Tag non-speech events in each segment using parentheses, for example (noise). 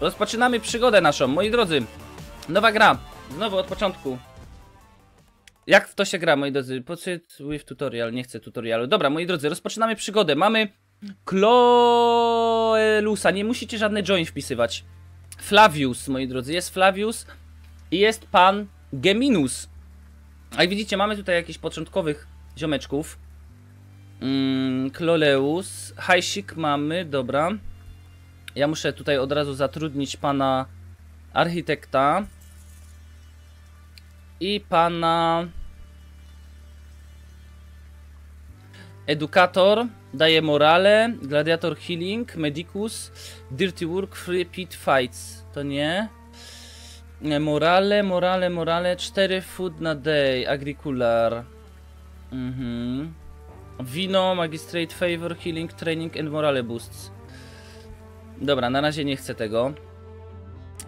Rozpoczynamy przygodę naszą, moi drodzy. Nowa gra. Znowu od początku. Jak w to się gra, moi drodzy? Pocit with tutorial, nie chcę tutorialu. Dobra, moi drodzy, rozpoczynamy przygodę. Mamy Kloelusa, nie musicie żadne join wpisywać. Flavius, moi drodzy, jest Flavius i jest pan Geminus. A jak widzicie, mamy tutaj jakichś początkowych ziomeczków. Mm, Kloleus, Hajsik mamy, dobra. Ja muszę tutaj od razu zatrudnić pana architekta i pana edukator daje morale, gladiator healing, medicus, dirty work, free pit fights. To nie. Morale, morale, morale, 4 food na day, agricular. Mhm. Wino, magistrate favor, healing, training and morale boosts. Dobra, na razie nie chcę tego.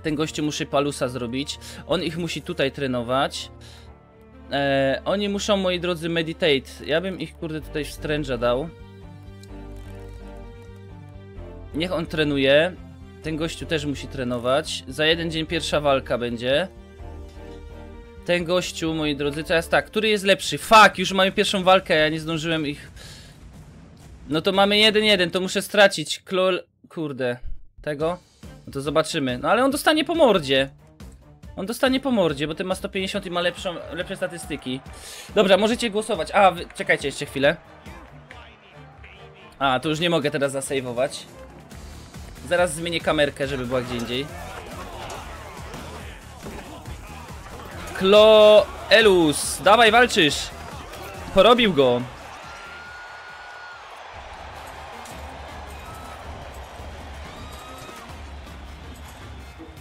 Ten gościu musi palusa zrobić. On ich musi tutaj trenować. E, oni muszą, moi drodzy, meditate. Ja bym ich, kurde, tutaj w stręża dał. Niech on trenuje. Ten gościu też musi trenować. Za jeden dzień pierwsza walka będzie. Ten gościu, moi drodzy, teraz tak, który jest lepszy? Fuck, już mamy pierwszą walkę, ja nie zdążyłem ich... No to mamy 1-1, to muszę stracić. Klol... Kurde. Tego? No to zobaczymy. No ale on dostanie po mordzie. On dostanie po mordzie, bo ten ma 150 i ma lepszą, lepsze statystyki. Dobra, możecie głosować. A, wy... czekajcie jeszcze chwilę. A, to już nie mogę teraz zasejwować. Zaraz zmienię kamerkę, żeby była gdzie indziej. Kloelus, dawaj walczysz. Porobił go.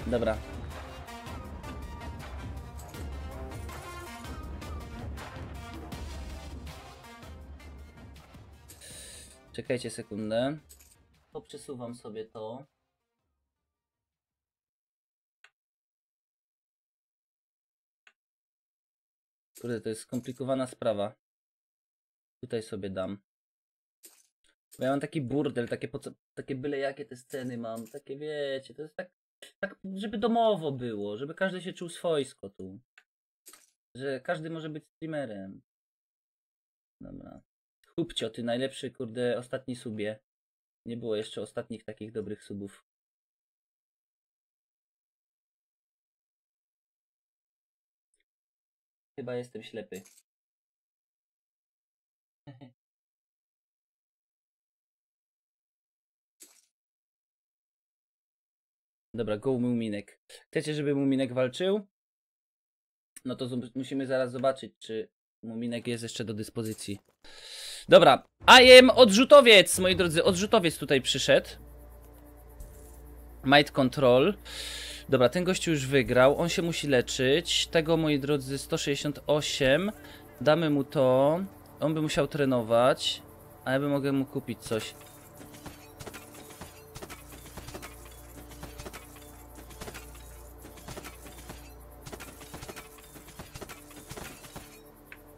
Dobra. Czekajcie sekundę. Poprzesuwam sobie to. Kurde, to jest skomplikowana sprawa. Tutaj sobie dam. Bo ja mam taki burdel, takie, takie byle jakie te sceny mam, takie wiecie, to jest tak, tak, żeby domowo było, żeby każdy się czuł swojsko tu. Że każdy może być streamerem. Dobra. Chupcio, ty najlepszy, kurde, ostatni subie. Nie było jeszcze ostatnich takich dobrych subów. Chyba jestem ślepy. (laughs) Dobra, go Muminek. Chcecie, żeby Muminek walczył? No to musimy zaraz zobaczyć, czy Muminek jest jeszcze do dyspozycji. Dobra, I am odrzutowiec, moi drodzy, odrzutowiec tutaj przyszedł. Might Control. Dobra, ten gościu już wygrał, on się musi leczyć. Tego, moi drodzy, 168. Damy mu to. On by musiał trenować, a ja bym mogę mu kupić coś.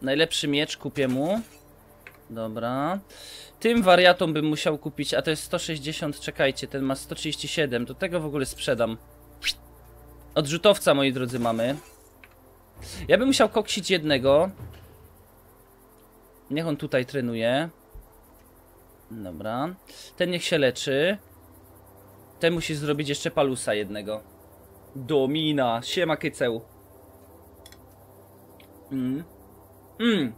Najlepszy miecz kupię mu. Dobra. Tym wariatom bym musiał kupić, a to jest 160, czekajcie, ten ma 137, to tego w ogóle sprzedam. Odrzutowca, moi drodzy, mamy. Ja bym musiał koksić jednego. Niech on tutaj trenuje. Dobra. Ten niech się leczy. Ten musi zrobić jeszcze palusa jednego. Domina, siema kyceł. Mm. Mm.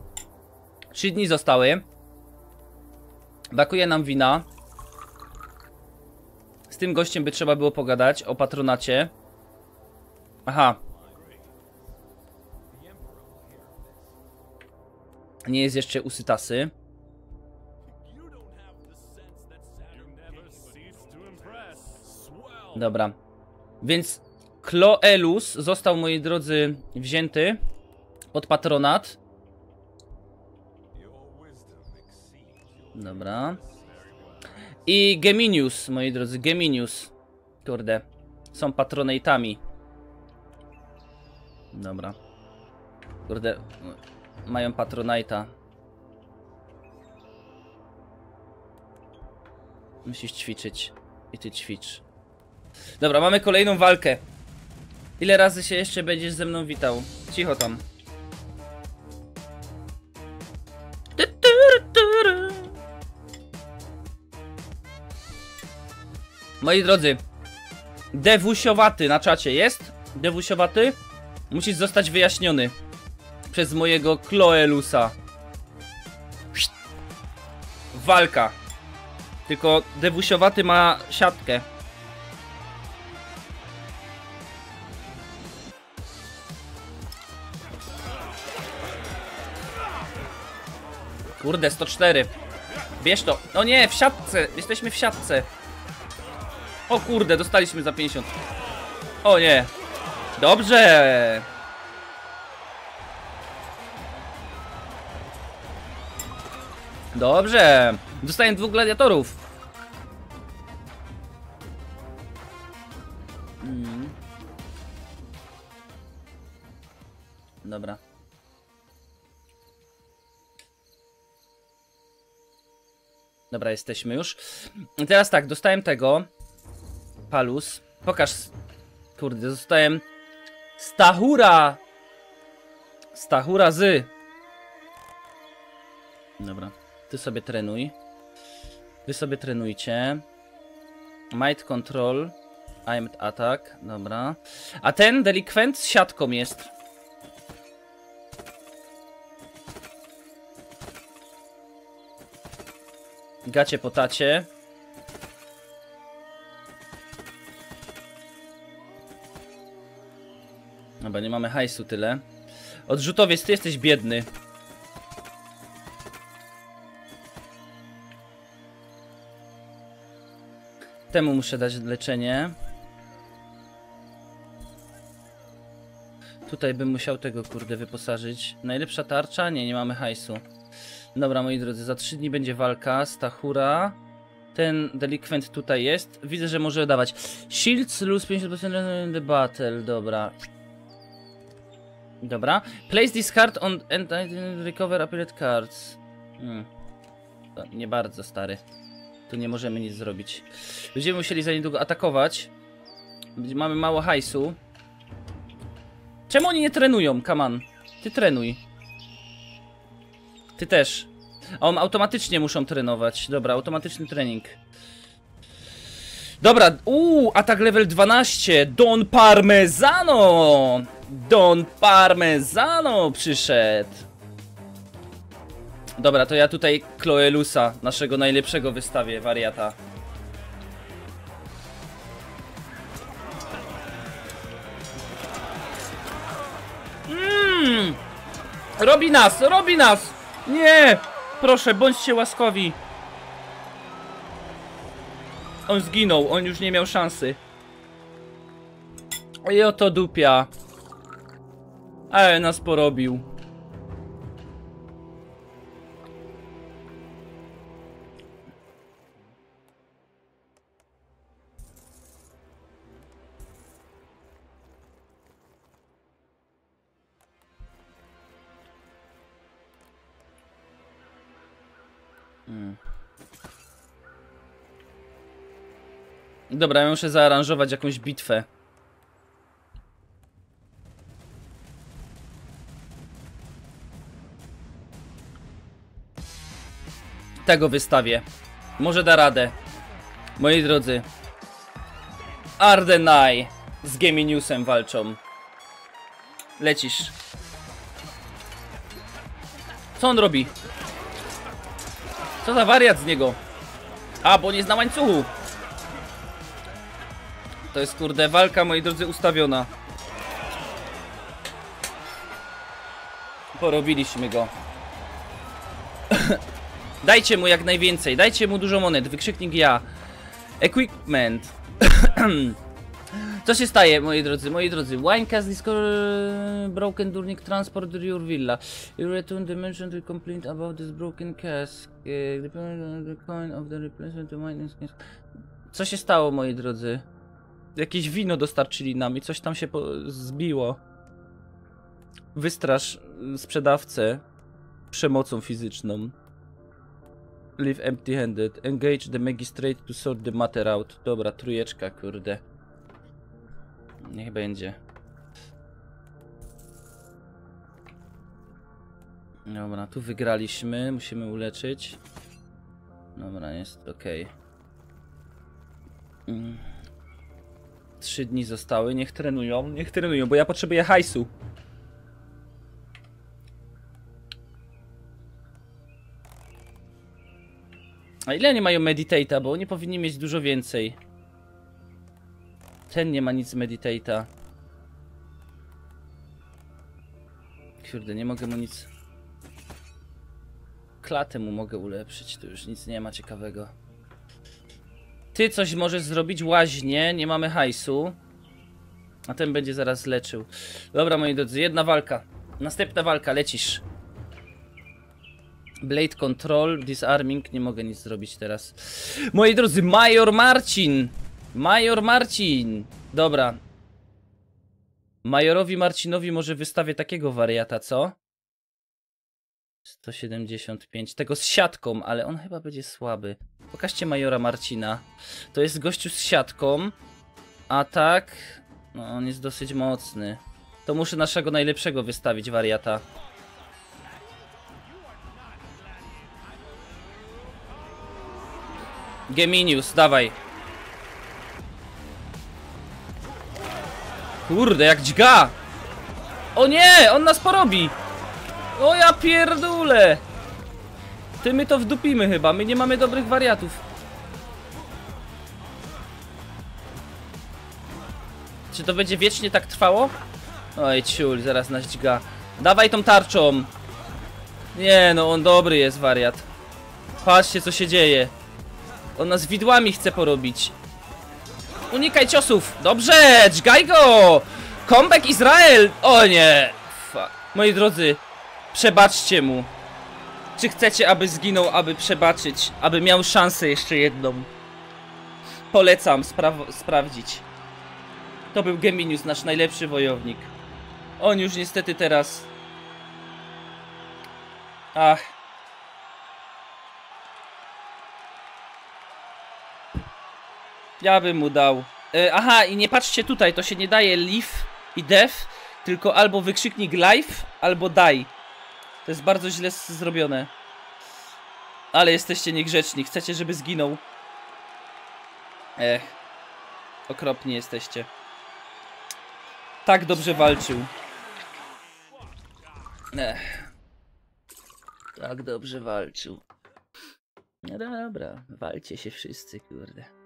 Trzy dni zostały. Brakuje nam wina. Z tym gościem by trzeba było pogadać o patronacie. Aha. Nie jest jeszcze usytasy. Dobra. Więc Kloelus został, moi drodzy, wzięty pod patronat. Dobra. I Geminius, moi drodzy, Geminius. Kurde. Są patronatami. Dobra. Kurde. Mają patronata. Musisz ćwiczyć. I ty ćwicz. Dobra, mamy kolejną walkę. Ile razy się jeszcze będziesz ze mną witał? Cicho tam. Moi drodzy, Dewusiowaty na czacie jest? Dewusiowaty? Musisz zostać wyjaśniony przez mojego Kloelusa. Walka. Tylko Dewusiowaty ma siatkę. Kurde, 104. Bierz to. O nie, w siatce. Jesteśmy w siatce. O kurde, dostaliśmy za 50. O nie. Dobrze. Dobrze. Dostaję dwóch gladiatorów. Mm. Dobra. Dobra, jesteśmy już. Teraz tak, dostałem tego. Palus. Pokaż. Kurde, dostałem. Stachura! Stachura z. Dobra. Ty sobie trenuj. Wy sobie trenujcie. Might control. Aimed attack. Dobra. A ten delikwent z siatką jest. Gacie po Dobra, nie mamy hajsu tyle. Odrzutowiec, ty jesteś biedny. Temu muszę dać leczenie. Tutaj bym musiał tego kurde wyposażyć. Najlepsza tarcza? Nie, nie mamy hajsu. Dobra, moi drodzy, za 3 dni będzie walka. Stachura. Ten delikwent tutaj jest. Widzę, że może dawać. Shields lose 50% in the battle. Dobra. Dobra. Place this card on and recover appeared cards. Hmm. To nie bardzo stary. Tu nie możemy nic zrobić. Będziemy musieli za niedługo atakować. Mamy mało hajsu. Czemu oni nie trenują? Kaman. Ty trenuj. Ty też. A on automatycznie muszą trenować. Dobra, automatyczny trening. Dobra, uuu, atak level 12. Don Parmezano! Don Parmezano przyszedł. Dobra, to ja tutaj Chloelusa, naszego najlepszego wystawię, wariata. Mmm! Robi nas, robi nas! Nie! Proszę, bądźcie łaskowi. On zginął, on już nie miał szansy. I oto dupia. Ale nas porobił. Dobra, ja muszę zaaranżować jakąś bitwę. Tego wystawię. Może da radę. Moi drodzy. Ardenai z Geminiusem walczą. Lecisz. Co on robi? Co za wariat z niego? A, bo nie jest na łańcuchu. To jest kurde walka, moi drodzy, ustawiona. Porobiliśmy go. Dajcie mu jak najwięcej, dajcie mu dużo monet, wykrzyknik ja. Equipment. (clears throat) Co się staje, moi drodzy, moi drodzy? Winecast Discord broken during transport your villa. You return the mention to complaint about this broken cask. Depending on the coin of the replacement to mine is- Co się stało, moi drodzy? Jakieś wino dostarczyli nam i coś tam się zbiło. Wystrasz y, sprzedawcę przemocą fizyczną. Leave empty-handed. Engage the magistrate to sort the matter out. Dobra, trójeczka, kurde. Niech będzie. Dobra, tu wygraliśmy, musimy uleczyć. Dobra, jest ok. Mm. Trzy dni zostały, niech trenują, niech trenują, bo ja potrzebuję hajsu. A ile nie mają meditate'a, bo oni powinni mieć dużo więcej. Ten nie ma nic z meditate'a. Kurde, nie mogę mu nic... Klatę mu mogę ulepszyć, tu już nic nie ma ciekawego. Ty coś możesz zrobić łaźnie, nie mamy hajsu. A ten będzie zaraz leczył. Dobra, moi drodzy, jedna walka. Następna walka, lecisz. Blade Control, Disarming, nie mogę nic zrobić teraz. Moi drodzy, Major Marcin! Major Marcin! Dobra. Majorowi Marcinowi może wystawię takiego wariata, co? 175. Tego z siatką, ale on chyba będzie słaby. Pokażcie Majora Marcina. To jest gościu z siatką. A tak... No, on jest dosyć mocny. To muszę naszego najlepszego wystawić wariata. Geminius, dawaj. Kurde, jak dźga! O nie! On nas porobi! O ja pierdule! Ty my to wdupimy chyba, my nie mamy dobrych wariatów. Czy to będzie wiecznie tak trwało? Oj ciul, zaraz nas dźga. Dawaj tą tarczą! Nie no, on dobry jest wariat. Patrzcie co się dzieje. On nas widłami chce porobić. Unikaj ciosów! Dobrze! Dźgaj go! Comeback Izrael! O nie! Fuck. Moi drodzy, przebaczcie mu. Czy chcecie, aby zginął, aby przebaczyć? Aby miał szansę jeszcze jedną. Polecam spra- sprawdzić. To był Geminius, nasz najlepszy wojownik. On już niestety teraz... Ach. Ja bym mu dał. E, aha, i nie patrzcie tutaj, to się nie daje live i death, tylko albo wykrzyknik live, albo die. To jest bardzo źle zrobione. Ale jesteście niegrzeczni, chcecie, żeby zginął. Ech. Okropni jesteście. Tak dobrze walczył. Ech. Tak dobrze walczył. No dobra, walcie się wszyscy, kurde.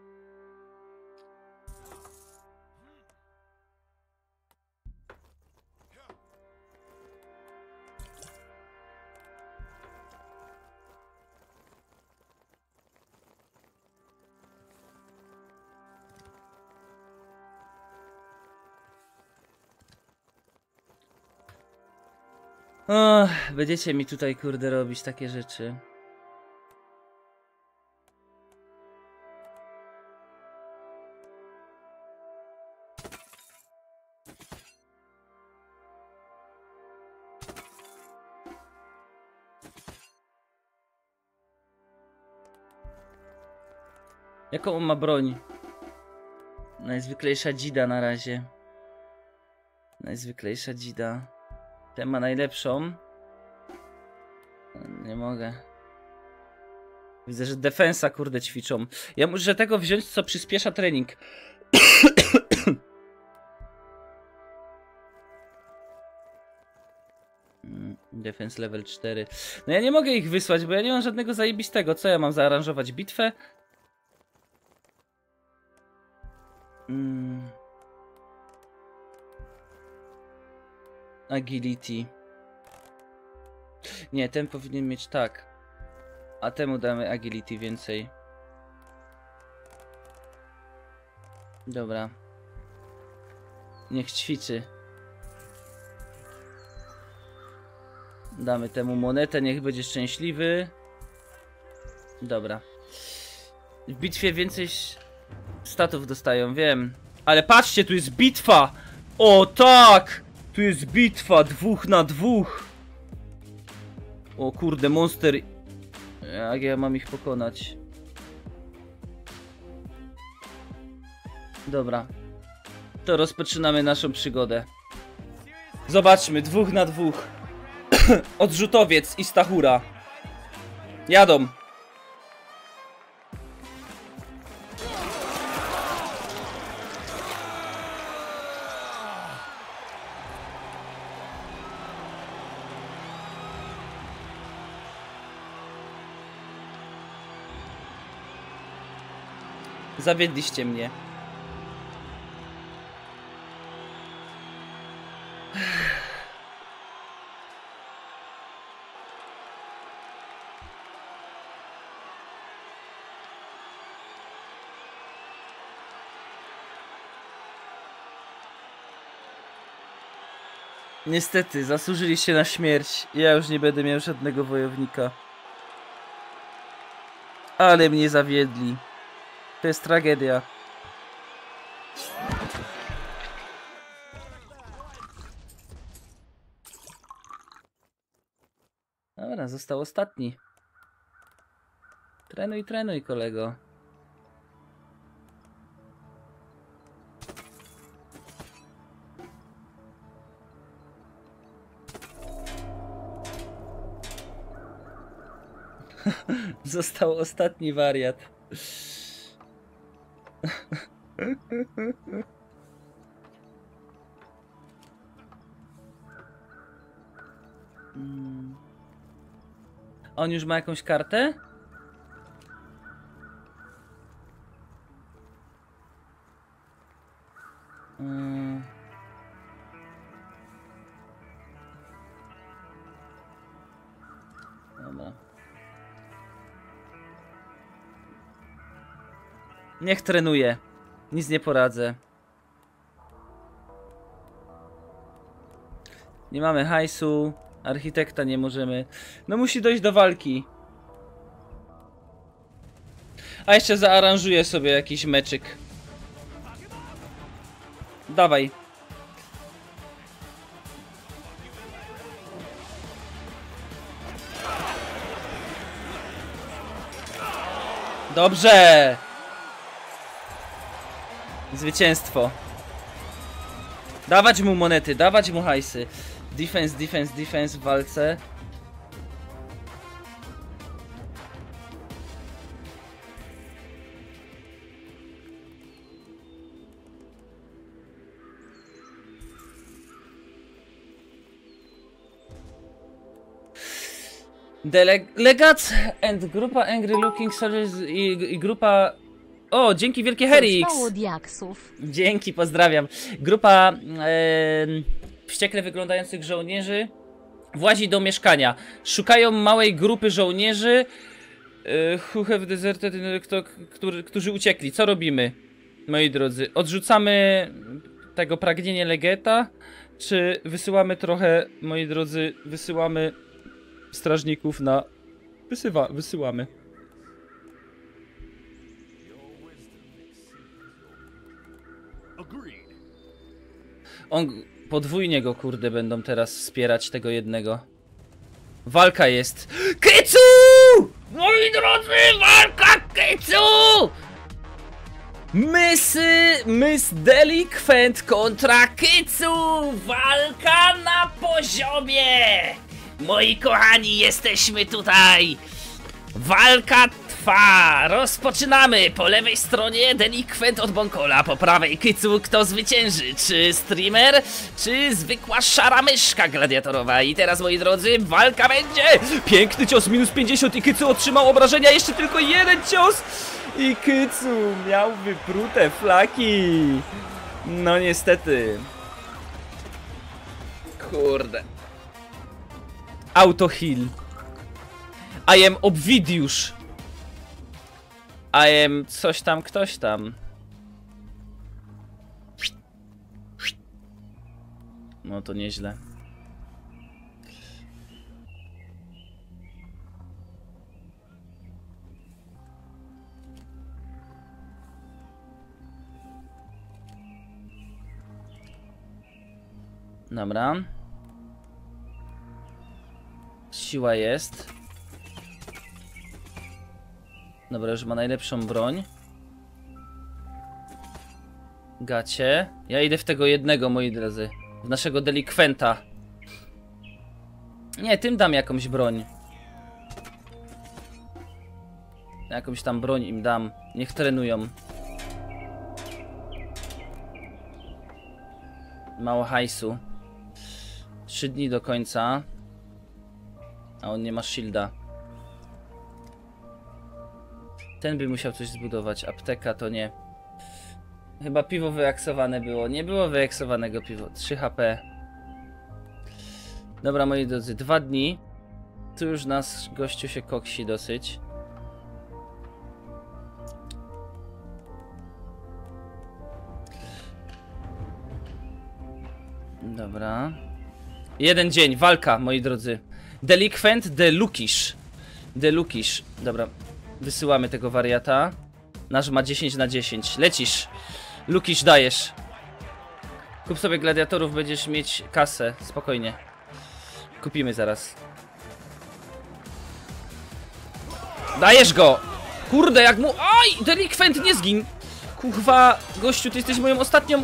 Och, będziecie mi tutaj kurde robić takie rzeczy. Jaką on ma broń? Najzwyklejsza dzida na razie. Najzwyklejsza dzida. Ten ma najlepszą. Nie mogę. Widzę, że defensa kurde ćwiczą. Ja muszę tego wziąć, co przyspiesza trening. (coughs) Defense level 4. No ja nie mogę ich wysłać, bo ja nie mam żadnego zajebistego. Co ja mam zaaranżować? Bitwę? Mm. Agility. Nie, ten powinien mieć tak. A temu damy agility więcej. Dobra. Niech ćwiczy. Damy temu monetę, niech będzie szczęśliwy. Dobra. W bitwie więcej statów dostają, wiem. Ale patrzcie, tu jest bitwa! O tak! Tu jest bitwa, dwóch na dwóch. O kurde, monster. Jak ja mam ich pokonać? Dobra. to rozpoczynamy naszą przygodę. Zobaczmy, dwóch na dwóch. (clears throat) Odrzutowiec i Stachura. Jadą. Zawiedliście mnie. Niestety, zasłużyliście na śmierć. Ja już nie będę miał żadnego wojownika. Ale mnie zawiedli. To jest tragedia. Dobra, został ostatni. Trenuj, trenuj, kolego. (laughs) Został ostatni wariat. Mm. On już ma jakąś kartę? Mm. Niech trenuje. Nic nie poradzę. Nie mamy hajsu. Architekta nie możemy. No musi dojść do walki. A jeszcze zaaranżuję sobie jakiś meczyk. Dawaj. Dobrze! Zwycięstwo. Dawać mu monety, dawać mu hajsy. Defense, defense, defense w walce. Legats and grupa Angry Looking Soldiers i, i grupa... O, dzięki wielkie Herix! Dzięki, pozdrawiam. Grupa e, wściekle wyglądających żołnierzy włazi do mieszkania. Szukają małej grupy żołnierzy e, who have deserted, e, kto, którzy, którzy uciekli. Co robimy, moi drodzy? Odrzucamy tego pragnienie Legeta, czy wysyłamy trochę, moi drodzy, wysyłamy strażników na... Wysyła, wysyłamy. On podwójnie go kurde będą teraz wspierać tego jednego. Walka jest. Kycu! Moi drodzy, walka Kycu! Mysy, Miss Delikwent kontra Kycu! Walka na poziomie! Moi kochani, jesteśmy tutaj! Walka Rozpoczynamy! Po lewej stronie Delikwent od Bonkola, po prawej Kycu kto zwycięży? Czy streamer, czy zwykła szara myszka gladiatorowa? I teraz moi drodzy, walka będzie! Piękny cios, minus 50 i Kycu otrzymał obrażenia, jeszcze tylko jeden cios! I Kycu miał wyprute flaki! No niestety. Kurde. Auto heal. I am Obvidiusz. I am coś tam, ktoś tam. No to nieźle. Dobra. Siła jest. Dobra, już ma najlepszą broń. gacie. Ja idę w tego jednego, moi drodzy. W naszego delikwenta. Nie, tym dam jakąś broń. Jakąś tam broń im dam. Niech trenują. Mało hajsu. Trzy dni do końca. A on nie ma shielda. Ten by musiał coś zbudować. Apteka to nie. Chyba piwo wyaksowane było. Nie było wyaksowanego piwo. 3 HP. Dobra, moi drodzy, dwa dni. Tu już nas gościu się koksi dosyć. Dobra. Jeden dzień, walka, moi drodzy. Delikwent de Lukisz. De Lukisz. Dobra, wysyłamy tego wariata. Nasz ma 10 na 10. Lecisz. Lukisz dajesz. Kup sobie gladiatorów, będziesz mieć kasę. Spokojnie. Kupimy zaraz. Dajesz go! Kurde, jak mu... Aj! Delikwent, nie zgin! Kurwa, gościu, ty jesteś moją ostatnią...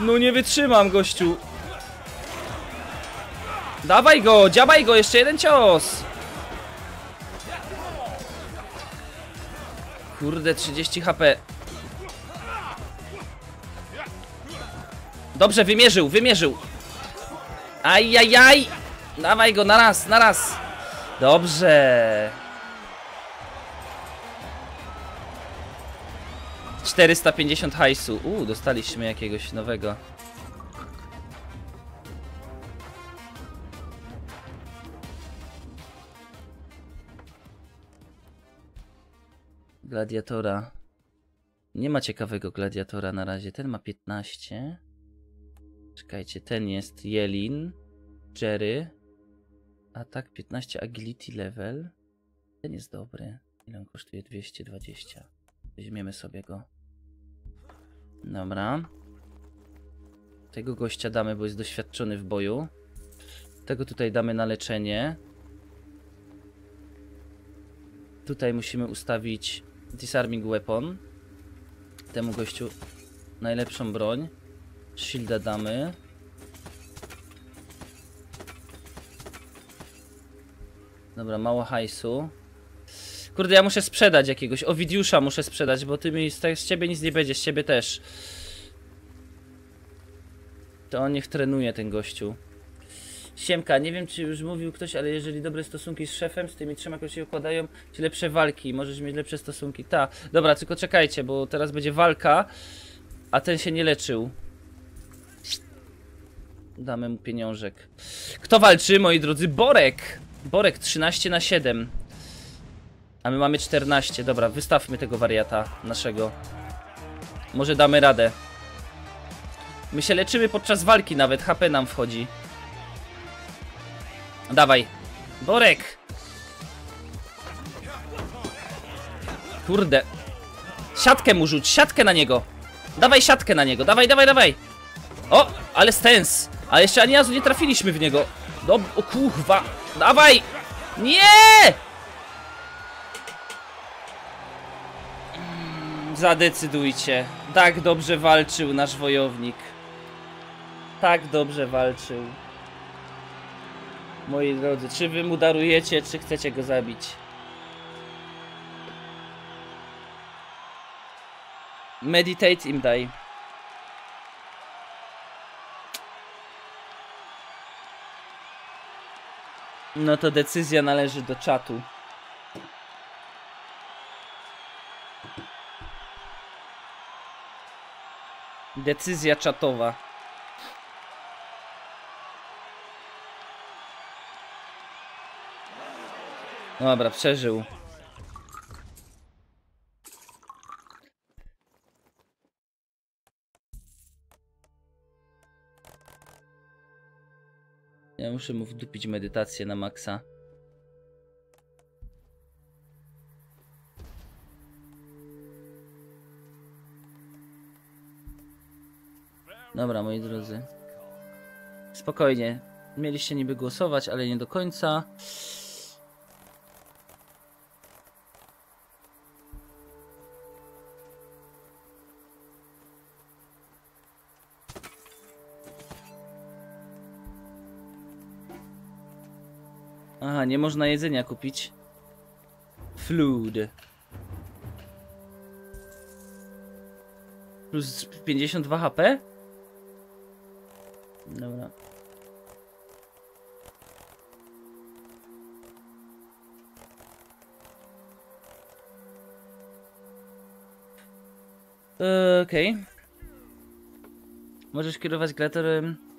No nie wytrzymam, gościu. Dawaj go, dziabaj go, jeszcze jeden cios. Kurde, 30 HP. Dobrze, wymierzył, wymierzył. Ajajaj! Dawaj go na raz, na raz. Dobrze. 450 hajsu. Uuu, dostaliśmy jakiegoś nowego. Gladiatora. Nie ma ciekawego gladiatora na razie. Ten ma 15. Czekajcie, ten jest Jelin, Jerry. Atak 15 agility level. Ten jest dobry. Ile on kosztuje? 220. Weźmiemy sobie go. Dobra. Tego gościa damy, bo jest doświadczony w boju. Tego tutaj damy na leczenie. Tutaj musimy ustawić disarming weapon. Temu gościu najlepszą broń. Shielda damy. Dobra, mało hajsu. Kurde, ja muszę sprzedać jakiegoś. Owidiusza muszę sprzedać, bo ty mi z, z ciebie nic nie będzie, z ciebie też. To on niech trenuje ten gościu. Siemka, nie wiem czy już mówił ktoś, ale jeżeli dobre stosunki z szefem, z tymi trzema, które się układają, ci lepsze walki, możesz mieć lepsze stosunki. Ta, dobra, tylko czekajcie, bo teraz będzie walka, a ten się nie leczył. Damy mu pieniążek. Kto walczy, moi drodzy? Borek! Borek 13 na 7. A my mamy 14. Dobra, wystawmy tego wariata naszego. Może damy radę. My się leczymy podczas walki nawet, HP nam wchodzi. Dawaj. Borek! Kurde. Siatkę mu rzuć, siatkę na niego. Dawaj siatkę na niego, dawaj, dawaj, dawaj. O, ale stens. A jeszcze ani razu nie trafiliśmy w niego. Dob o kurwa. Dawaj! Nie! Mm, Zadecydujcie. Tak dobrze walczył nasz wojownik. Tak dobrze walczył. Moi drodzy, czy wy mu darujecie, czy chcecie go zabić? Meditate im daj. No to decyzja należy do czatu. Decyzja czatowa. Dobra, przeżył. Ja muszę mu wdupić medytację na maksa. Dobra, moi drodzy. Spokojnie. Mieliście niby głosować, ale nie do końca. Aha, nie można jedzenia kupić. Flood. Plus 52 HP? Dobra. Okej. Możesz kierować gladiatorem.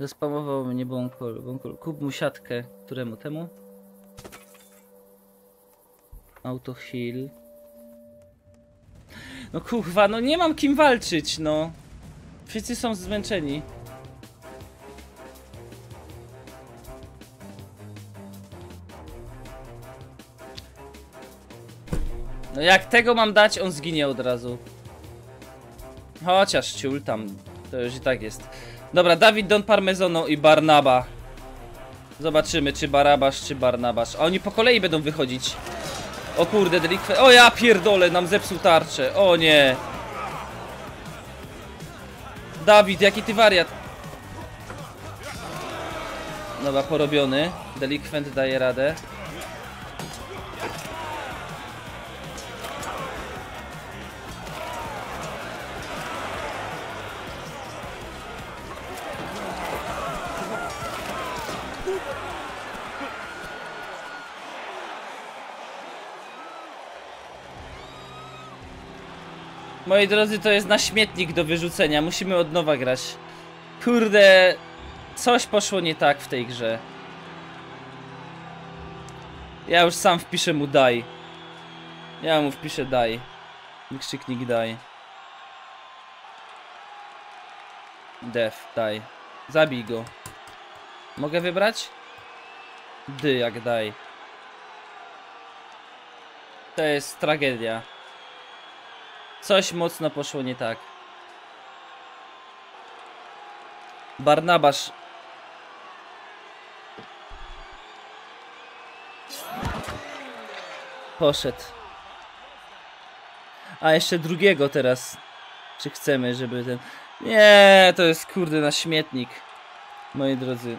Zaspamował mnie bąkol. bąkol. Kup mu siatkę. Któremu temu? Auto heal. No kurwa, no nie mam kim walczyć, no. Wszyscy są zmęczeni. No jak tego mam dać, on zginie od razu. Chociaż ciul tam, to już i tak jest. Dobra, Dawid Don Parmezono i Barnaba. Zobaczymy, czy Barabasz, czy Barnabasz. A oni po kolei będą wychodzić. O kurde, delikwe. O ja pierdolę, nam zepsuł tarczę. O nie. Dawid, jaki ty wariat. Dobra, porobiony. Delikwent daje radę. Moi drodzy, to jest na śmietnik do wyrzucenia. Musimy od nowa grać. Kurde, coś poszło nie tak w tej grze. Ja już sam wpiszę mu daj. Ja mu wpiszę daj. Wykrzyknik daj. Def, daj. Zabij go. Mogę wybrać? Dy jak daj. To jest tragedia. Coś mocno poszło nie tak. Barnabasz. Poszedł. A jeszcze drugiego teraz. Czy chcemy, żeby ten. Nie, to jest kurde na śmietnik. Moi drodzy.